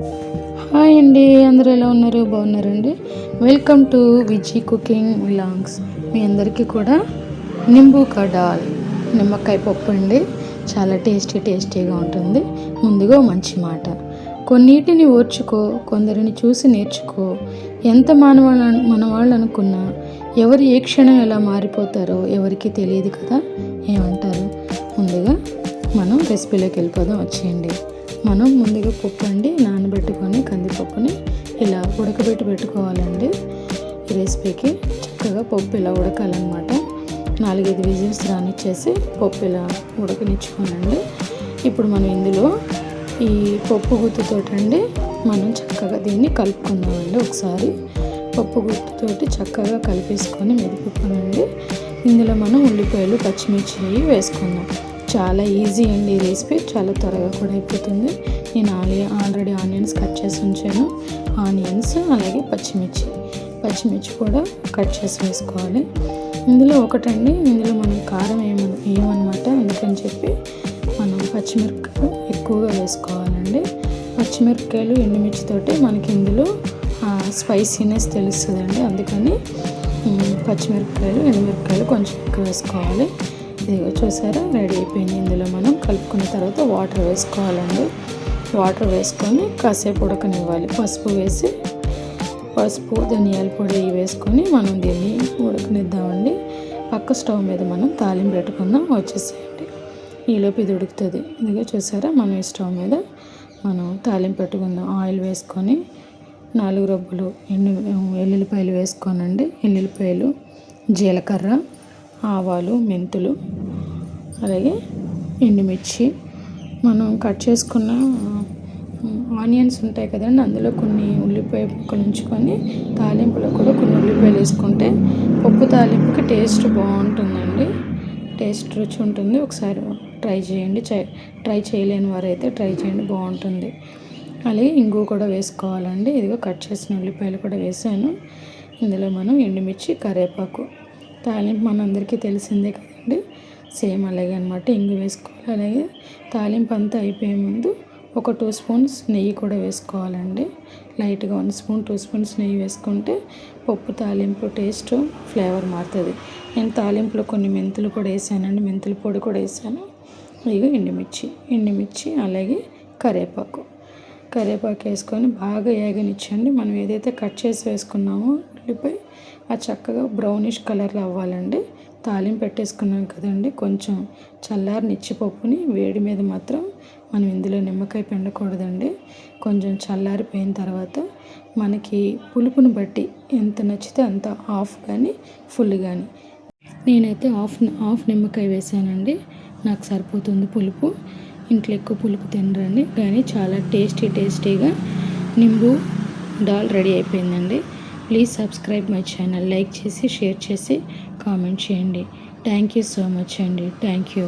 Hi అండి అందరూ ఎలా ఉన్నారు? బాగున్నారండి? Welcome to Viji cooking vlogs మీ అందరికీ కూడా నింబు కడాల్ నిమ్మకాయ పప్పు అండి. చాలా టేస్టీ టేస్టీగా ఉంటుంది. ముందుగా మంచి మాట. కొన్నిటిని ఓర్చుకో కొందరిని చూసి నేర్చుకో. ఎంత మానవాళ్ళ మన వాళ్ళు అనుకున్నా ఎవరు ఏ క్షణం ఎలా మారిపోతారో ఎవరికి తెలియదు కదా? ఏమంటారు? ముందుగా మనం రెసిపీలోకి వెళ్ళిపోదాం. వచ్చేయండి. మనం ముందుగా పప్పు అండి నానబెట్టుకొని కందిపప్పుని ఇలా ఉడకబెట్టి పెట్టుకోవాలండి. ఈ రెసిపీకి చక్కగా పప్పు ఇలా ఉడకాలన్నమాట. నాలుగైదు విజిల్స్ రానిచ్చేసి పప్పు ఇలా ఉడకనిచ్చుకోనండి. ఇప్పుడు మనం ఇందులో ఈ పప్పు గుత్తుతోటండి మనం చక్కగా దీన్ని కలుపుకుందామండి ఒకసారి. పప్పు గుత్తుతోటి చక్కగా కలిపేసుకొని మెదుపుకోనండి. ఇందులో మనం ఉల్లిపాయలు పచ్చిమిర్చి వేసుకుందాం. చాలా ఈజీ అండి ఈ రెసిపీ చాలా త్వరగా కూడా అయిపోతుంది. నేను ఆలి ఆల్రెడీ ఆనియన్స్ కట్ చేసి ఉంచాను. ఆనియన్స్ అలాగే పచ్చిమిర్చి. పచ్చిమిర్చి కూడా కట్ చేసి వేసుకోవాలి. ఇందులో ఒకటండి ఇందులో మనం కారం ఏమన వేయమన్నమాట అందుకని చెప్పి మనం పచ్చిమిరపకాయలు ఎక్కువగా వేసుకోవాలండి. పచ్చిమిరపకాయలు ఎండుమిర్చితోటి మనకి ఇందులో స్పైసీనెస్ తెలుస్తుందండి. అందుకని పచ్చిమిరపకాయలు ఎండుమిరపకాయలు కొంచెం ఎక్కువ వేసుకోవాలి. ఇదిగో చూసారా రెడీ అయిపోయింది. ఇందులో మనం కలుపుకున్న తర్వాత వాటర్ వేసుకోవాలండి. వాటర్ వేసుకొని కాసేపు ఉడకనివ్వాలి. పసుపు వేసి పసుపు ధనియాల పొడి వేసుకొని మనం దీన్ని ఉడకనిద్దామండి. పక్క స్టవ్ మీద మనం తాలింపు పెట్టుకుందాం. వచ్చేసేయండి. ఈలోపు ఇది ఉడుకుతుంది. ఇదిగో చూసారా మనం ఈ స్టవ్ మీద మనం తాలింపు పెట్టుకుందాం. ఆయిల్ వేసుకొని నాలుగు రబ్బులు ఎండు ఎల్లుల్లిపాయలు వేసుకోనండి. ఎల్లుల్లిపాయలు జీలకర్ర ఆవాలు మెంతులు అలాగే ఎండుమిర్చి. మనం కట్ చేసుకున్న ఆనియన్స్ ఉంటాయి కదండి అందులో కొన్ని ఉల్లిపాయ ముక్కలు ఉంచుకొని తాలింపులో కూడా కొన్ని ఉల్లిపాయలు వేసుకుంటే పప్పు తాలింపుకి టేస్ట్ బాగుంటుందండి. టేస్ట్ రుచి ఉంటుంది. ఒకసారి ట్రై చేయండి. ట్రై చేయలేని వారైతే ట్రై చేయండి. బాగుంటుంది. అలాగే ఇంగు కూడా వేసుకోవాలండి. ఇదిగో కట్ చేసిన ఉల్లిపాయలు కూడా వేసాను. ఇందులో మనం ఎండుమిర్చి కరివేపాకు తాలింపు మనందరికీ తెలిసిందే కదండి. సేమ్ అలాగే అనమాట ఇంగు వేసుకోవాలి. అలాగే తాలింపు అంతా అయిపోయే ముందు ఒక టూ స్పూన్స్ నెయ్యి కూడా వేసుకోవాలండి. లైట్గా వన్ స్పూన్ టూ స్పూన్స్ నెయ్యి వేసుకుంటే పప్పు తాలింపు టేస్ట్ ఫ్లేవర్ మారుతుంది. నేను తాలింపులో కొన్ని మెంతులు కూడా వేసానండి. మెంతుల పొడి కూడా వేసాను. ఇక ఎండుమిర్చి. ఎండుమిర్చి అలాగే కరేపాకు. కరివేపాకు వేసుకొని బాగా ఏగనిచ్చండి. మనం ఏదైతే కట్ చేసి వేసుకున్నామో ఉల్లిపాయ ఆ చక్కగా బ్రౌనిష్ కలర్లో అవ్వాలండి. తాలింపు పెట్టేసుకున్నాం కదండి. కొంచెం చల్లారి నిచ్చిపప్పుని వేడి మీద మాత్రం మనం ఇందులో నిమ్మకాయ పిండకూడదండి. కొంచెం చల్లారిపోయిన తర్వాత మనకి పులుపుని బట్టి ఎంత నచ్చితే అంత హాఫ్ కానీ ఫుల్ కానీ నేనైతే హాఫ్ హాఫ్ నిమ్మకాయ వేసానండి. నాకు సరిపోతుంది పులుపు. ఇంట్లో ఎక్కువ పులుపు తినరండి. కానీ చాలా టేస్టీ టేస్టీగా నింబు డాల్ రెడీ అయిపోయిందండి. Please subscribe my channel like చేసి షేర్ చేసి కామెంట్ చేయండి. థ్యాంక్ యూ సో మచ్ అండి. Thank you